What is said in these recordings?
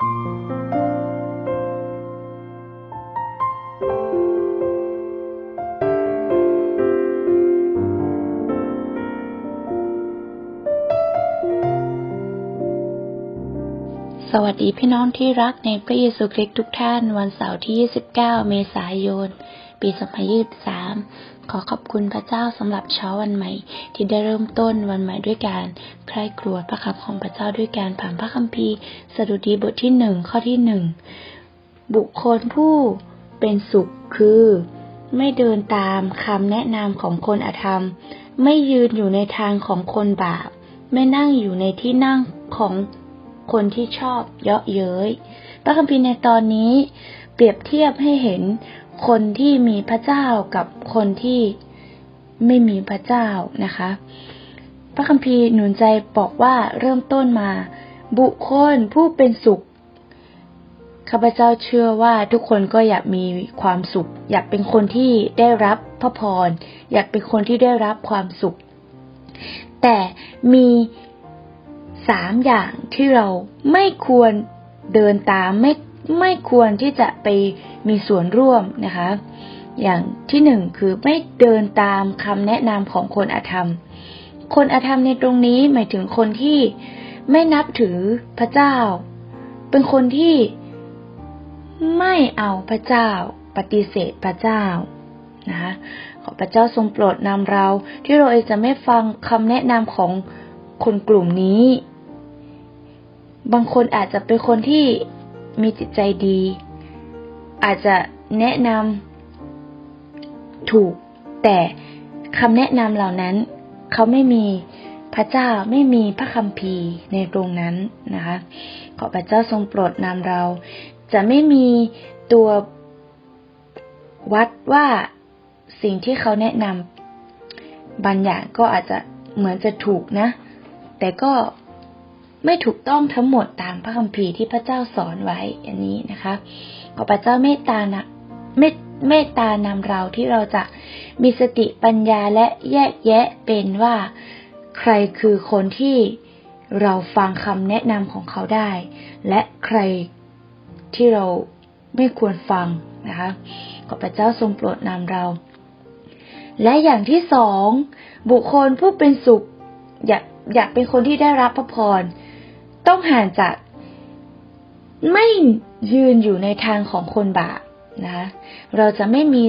สวัสดีพี่น้องที่รักในพระเยซูคริสต์ทุกท่าน วันเสาร์ที่ 29 เมษายน ปี 2023 ขอขอบคุณพระเจ้าสำหรับเช้าวันใหม่ ที่ได้เริ่มต้นวันใหม่ด้วยการใคร่ครวญพระคำของพระเจ้าด้วยการผ่านพระคัมภีร์สดุดีบทที่หนึ่งข้อที่หนึ่งบุคคลผู้เป็นสุขคือ ไม่เดินตามคำแนะนำของคนอธรรม ไม่ยืนอยู่ในทางของคนบาป ไม่นั่งอยู่ในที่นั่งของ คนที่ชอบเยาะเย้ยพระคัมภีร์ในตอนนี้เปรียบเทียบให้เห็นคนที่มีพระเจ้ากับคนที่ไม่มีพระเจ้านะคะ พระคัมภีร์หนุนใจบอกว่าเริ่มต้นมา บุคคลผู้เป็นสุขข้าพเจ้าเชื่อว่าทุกคนก็อยากมีความสุข อยากเป็นคนที่ได้รับพระพร อยากเป็นคนที่ได้รับความสุข แต่มี สามอย่างที่เราไม่ควรเดินตามไม่ไม่ควรที่จะไปมีส่วนร่วมนะคะ อย่างที่หนึ่งคือไม่เดินตามคำแนะนำของคนอธรรม คนอธรรมในตรงนี้หมายถึงคนที่ไม่นับถือพระเจ้า เป็นคนที่ไม่เอาพระเจ้า ปฏิเสธพระเจ้านะคะขอพระเจ้าทรงโปรดนำเรา ที่เราเองจะไม่ฟังคำแนะนำของคนกลุ่มนี้ บางคนอาจจะเป็นคนที่มีจิตใจดี อาจจะแนะนำถูก แต่คำแนะนำเหล่านั้น เขาไม่มีพระเจ้าไม่มีพระคัมภีร์ในตรงนั้นนะคะ ขอพระเจ้าทรงโปรดนำเรา จะไม่มีตัววัดว่าสิ่งที่เขาแนะนำบางอย่างก็อาจจะเหมือนจะถูกนะ แต่ก็ ไม่ถูกต้องทั้งหมดตามพระคัมภีร์ที่พระเจ้าสอนไว้อันนี้นะคะ ขอพระเจ้าเมตตานะเมตเมตตานำเราที่เราจะมีสติปัญญาและแยกแยะเป็นว่าใครคือคนที่เราฟังคำแนะนำของเขาได้ และใครที่เราไม่ควรฟังนะคะ ขอพระเจ้าทรงโปรดนำเรา และอย่างที่สอง บุคคลผู้เป็นสุข อยากอยากเป็นคนที่ได้รับพระพร ต้องห่างจาก ไม่ยืนอยู่ในทางของคนบาปนะคะเราจะไม่มี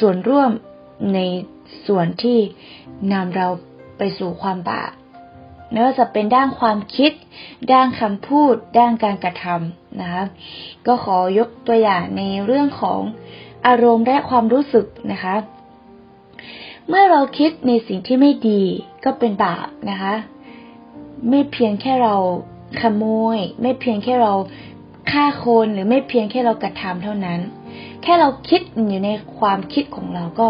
ส่วนร่วมในส่วนที่นำเราไปสู่ความบาปไม่ว่าจะเป็นด้านความคิด ด้านคำพูด ด้านการกระทำนะคะก็ขอยกตัวอย่างในเรื่องของอารมณ์และความรู้สึกนะคะ เมื่อเราคิดในสิ่งที่ไม่ดีก็เป็นบาปนะคะ ไม่เพียงแค่เรา ขโมย ไม่เพียงแค่เราฆ่าคนหรือไม่เพียงแค่เรากระทำเท่านั้น แค่เราคิดอยู่ในความคิดของเราก็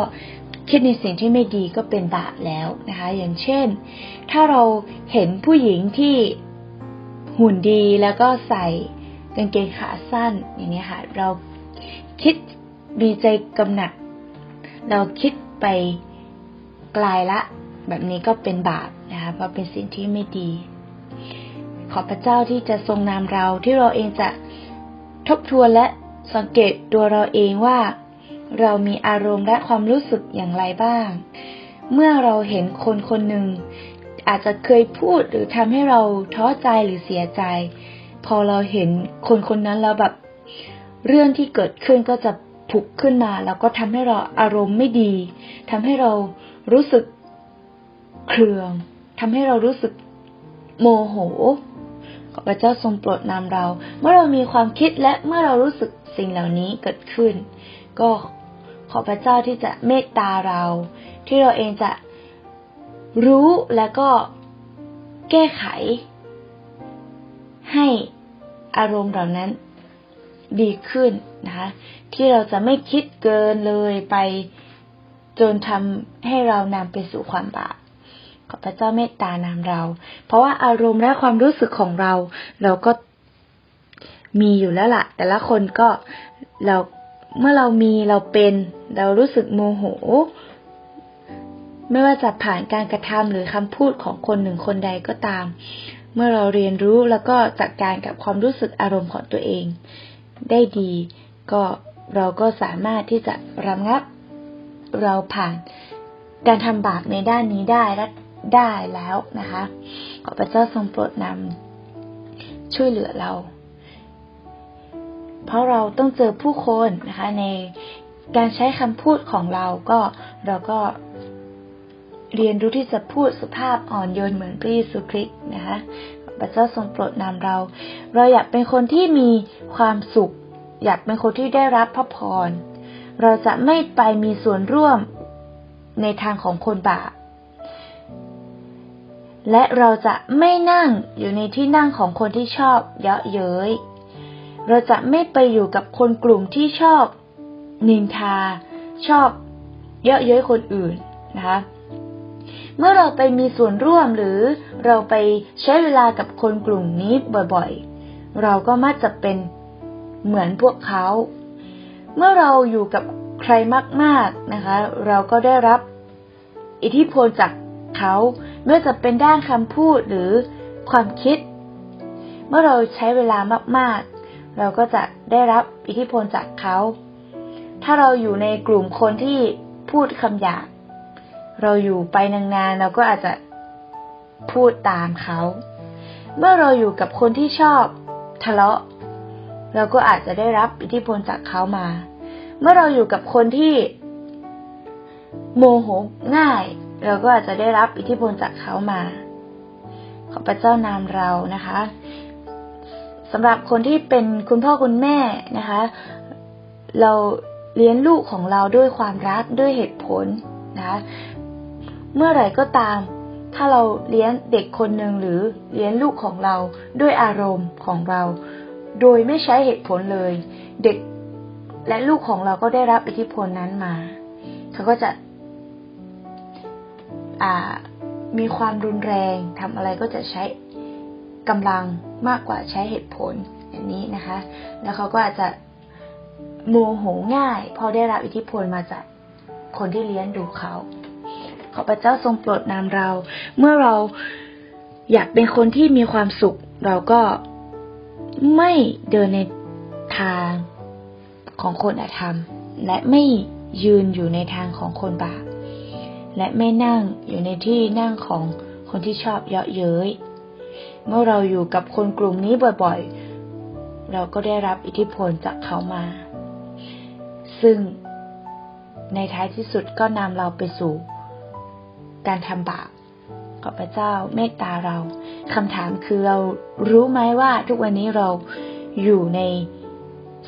คิดในสิ่งที่ไม่ดีก็เป็นบาปแล้วนะคะ อย่างเช่น ถ้าเราเห็นผู้หญิงที่หุ่นดีแล้วก็ใส่กางเกงขาสั้นอย่างนี้ค่ะ เราคิดมีใจกำหนัด เราคิดไปไกลละ แบบนี้ก็เป็นบาปนะคะเพราะเป็นสิ่งที่ไม่ดี ขอพระเจ้าที่จะทรงนำเราที่เราเองจะทบทวนและสังเกตตัวเราเองว่า เรามีอารมณ์และความรู้สึกอย่างไรบ้าง เมื่อเราเห็นคนคนหนึ่ง อาจจะเคยพูดหรือทำให้เราท้อใจหรือเสียใจ พอเราเห็นคนคนนั้นแล้วแบบ เรื่องที่เกิดขึ้นก็จะผุกขึ้นมา แล้วก็ทำให้เราอารมณ์ไม่ดีทำให้เรารู้สึกเครืองทำให้เรารู้สึกโมโห พระเจ้าทรงโปรดนำเรา เมื่อเรามีความคิดและเมื่อเรารู้สึกสิ่งเหล่านี้เกิดขึ้น ก็ขอพระเจ้าที่จะเมตตาเรา ที่เราเองจะรู้และก็แก้ไข ให้อารมณ์เหล่านั้นดีขึ้นนะคะที่เราจะไม่คิดเกินเลยไปจนทำให้เรานำไปสู่ความบาป ขอพระเจ้าเมตตานำเรา เพราะว่าอารมณ์และความรู้สึกของเรา เราก็มีอยู่แล้วละ่ะ แต่ละคนก็เราเมื่อเรามีเราเป็น เรารู้สึกโมโห ไม่ว่าจะผ่านการกระทำหรือคำพูดของคนหนึ่งคนใดก็ตาม เมื่อเราเรียนรู้แล้วก็จัดการกับความรู้สึกอารมณ์ของตัวเอง ได้ดี ก็เราก็สามารถที่จะระงับเราผ่านการทำบาปในด้านนี้ได้และ ได้แล้วนะคะ ขอพระเจ้าทรงโปรดนำช่วยเหลือเรา เพราะเราต้องเจอผู้คนนะคะ ในการใช้คำพูดของเราก็เราก็เรียนรู้ที่จะพูดสุภาพอ่อนโยนเหมือนพระเยซูคริสต์นะคะพระเจ้าทรงโปรดนำเรา เราอยากเป็นคนที่มีความสุข อยากเป็นคนที่ได้รับพระพร เราจะไม่ไปมีส่วนร่วมในทางของคนบาป และเราจะไม่นั่งอยู่ในที่นั่งของคนที่ชอบเยาะเย้ย เราจะไม่ไปอยู่กับคนกลุ่มที่ชอบนินทา ชอบเยาะเย้ยคนอื่นนะคะ เมื่อเราไปมีส่วนร่วมหรือเราไปใช้เวลากับคนกลุ่มนี้บ่อยๆ เราก็มักจะเป็นเหมือนพวกเขา เมื่อเราอยู่กับใครมากๆนะคะ เราก็ได้รับอิทธิพลจาก เขาไม่ว่าจะเป็นด้านคำพูดหรือความคิด เมื่อเราใช้เวลามากๆ เราก็จะได้รับอิทธิพลจากเขา ถ้าเราอยู่ในกลุ่มคนที่พูดคำหยาบเราอยู่ไปนานๆเราก็อาจจะพูดตามเขา เมื่อเราอยู่กับคนที่ชอบทะเลาะ เราก็อาจจะได้รับอิทธิพลจากเขามา เมื่อเราอยู่กับคนที่โมโหง่าย เราก็อาจจะได้รับอิทธิพลจากเขามา ขอพระเจ้านามเรานะคะสำหรับคนที่เป็นคุณพ่อคุณแม่นะคะ เราเลี้ยงลูกของเราด้วยความรักด้วยเหตุผลนะคะ เมื่อไหร่ก็ตาม ถ้าเราเลี้ยงเด็กคนหนึ่งหรือเลี้ยงลูกของเราด้วยอารมณ์ของเรา โดยไม่ใช้เหตุผลเลย เด็กและลูกของเราก็ได้รับอิทธิพลนั้นมา เขาก็จะ มีความรุนแรงทำอะไรก็จะใช้กำลังมากกว่าใช้เหตุผลอย่างนี้นะคะ แล้วเขาก็อาจจะโมโหง่ายพอได้รับอิทธิพลมาจากคนที่เลี้ยงดูเขา ขอพระเจ้าทรงโปรดนามเรา เมื่อเราอยากเป็นคนที่มีความสุข เราก็ไม่เดินในทางของคนอธรรม และไม่ยืนอยู่ในทางของคนบาป และไม่นั่งอยู่ในที่นั่งของคนที่ชอบเยาะเย้ย เมื่อเราอยู่กับคนกลุ่มนี้บ่อยๆ เราก็ได้รับอิทธิพลจากเขามา ซึ่งในท้ายที่สุดก็นำเราไปสู่ การทำบาปขอพระเจ้าเมตตาเราคำถามคือเรารู้ไหมว่าทุกวันนี้เราอยู่ใน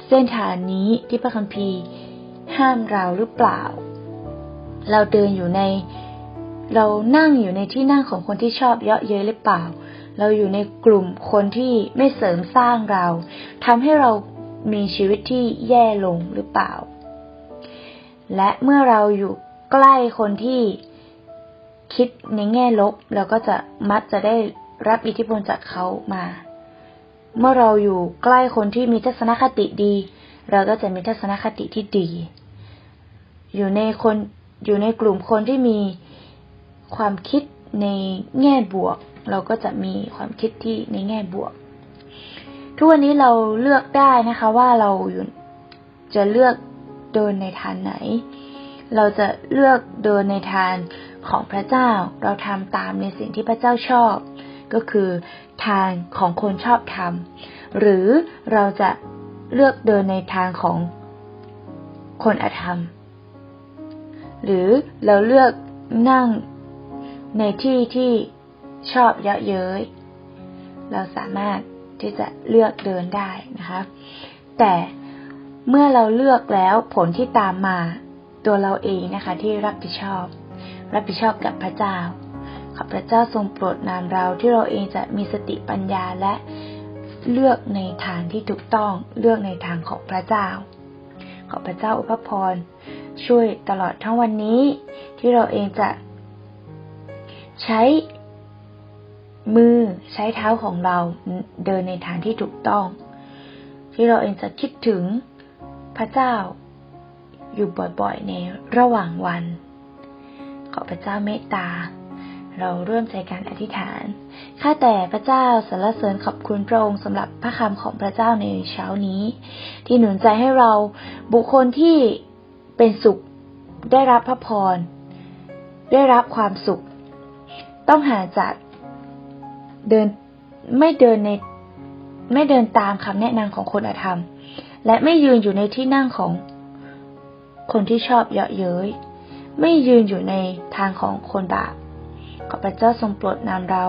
เส้นทางนี้ที่พระคัมภีร์ห้ามเราหรือเปล่า เราเดินอยู่ใน เรานั่งอยู่ในที่นั่งของคนที่ชอบเยาะเย้ยหรือเปล่า เราอยู่ในกลุ่มคนที่ไม่เสริมสร้างเราทำให้เรามีชีวิตที่แย่ลงหรือเปล่า และเมื่อเราอยู่ใกล้คนที่คิดในแง่ลบ เราก็จะมักจะได้รับอิทธิพลจากเขามา เมื่อเราอยู่ใกล้คนที่มีทัศนคติดี เราก็จะมีทัศนคติที่ดี อยู่ในคน อยู่ในกลุ่มคนที่มีความคิดในแง่บวก เราก็จะมีความคิดที่ในแง่บวก ทุกวันนี้เราเลือกได้นะคะว่าเราจะเลือกเดินในทางไหน เราจะเลือกเดินในทางของพระเจ้า เราทำตามในสิ่งที่พระเจ้าชอบ ก็คือทางของคนชอบทำหรือเราจะเลือกเดินในทางของคนอธรรม หรือเราเลือกนั่งในที่ที่ชอบเยอะเย้ย เราสามารถที่จะเลือกเดินได้นะคะ แต่เมื่อเราเลือกแล้วผลที่ตามมาตัวเราเองนะคะ ที่รับผิดชอบ รับผิดชอบกับพระเจ้า ขอพระเจ้าทรงโปรดนามเราที่เราเองจะมีสติปัญญาและเลือกในทางที่ถูกต้องเลือกในทางของพระเจ้า ขอพระเจ้าอุปพร ช่วยตลอดทั้งวันนี้ ที่เราเองจะ ใช้มือใช้เท้าของเราเดินในทางที่ถูกต้อง ที่เราเองจะคิดถึงพระเจ้า อยู่บ่อยๆในระหว่างวัน ขอพระเจ้าเมตตา เราร่วมใจการอธิษฐาน ข้าแต่พระเจ้าสรรเสริญขอบคุณพระองค์สำหรับพระคำของพระเจ้าในเช้านี้ ที่หนุนใจให้เราบุคคลที่ เป็นสุข ได้รับพระพร ได้รับความสุข ต้องหาจากเดินไม่เดินในไม่เดินตามคำแนะนำของคนอธรรม และไม่ยืนอยู่ในที่นั่งของคนที่ชอบเยาะเย้ย ไม่ยืนอยู่ในทางของคนบาป ขอพระเจ้าทรงโปรดนำเรา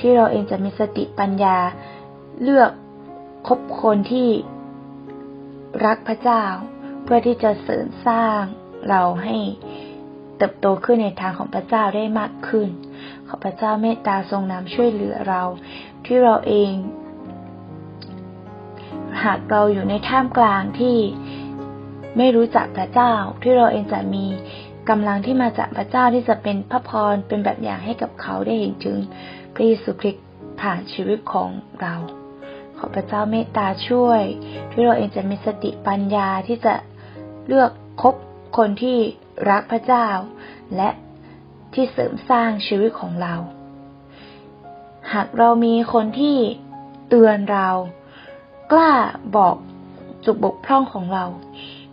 ที่เราเองจะมีสติปัญญา เลือกคบคนที่รักพระเจ้า เพื่อที่จะเสริมสร้างเราให้เติบโตขึ้นในทางของพระเจ้าได้มากขึ้น ขอพระเจ้าเมตตาทรงนำช่วยเหลือเรา ที่เราเอง หากเราอยู่ในท่ามกลางที่ไม่รู้จักพระเจ้า ที่เราเองจะมีกำลังที่มาจากพระเจ้าที่จะเป็นพระพรเป็นแบบอย่างให้กับเขาได้เห็นถึงพระเยซูคริสต์ผ่านชีวิตของเรา ขอพระเจ้าเมตตาช่วย ที่เราเองจะมีสติปัญญาที่จะ เลือกคบคนที่รักพระเจ้า และที่เสริมสร้างชีวิตของเรา หากเรามีคนที่เตือนเรา กล้าบอกจุดบกพร่องของเรา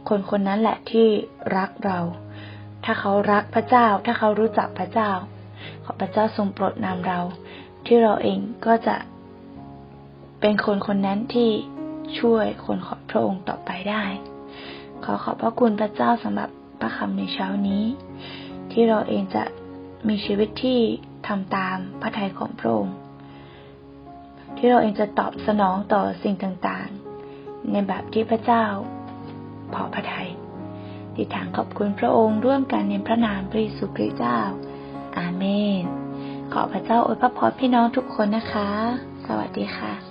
คนคนนั้นแหละที่รักเรา ถ้าเขารักพระเจ้า ถ้าเขารู้จักพระเจ้า ขอพระเจ้าทรงโปรดนำเรา ที่เราเองก็จะเป็นคนคนนั้นที่ช่วยคนของพระองค์ต่อไปได้ ขอขอบพระคุณพระเจ้าสำหรับพระคำในเช้านี้ ที่เราเองจะมีชีวิตที่ทำตามพระทัยของพระองค์ที่เราเองจะตอบสนองต่อสิ่งต่างๆ ในแบบที่พระเจ้าพอพระทยัยดิฐานขอบคุณพระองค์ร่วมกันในพระนามพระเยซูคริสต์เจ้า อาเมน ขอพระเจ้าอวยพระพรพี่น้องทุกคนนะคะ สวัสดีค่ะ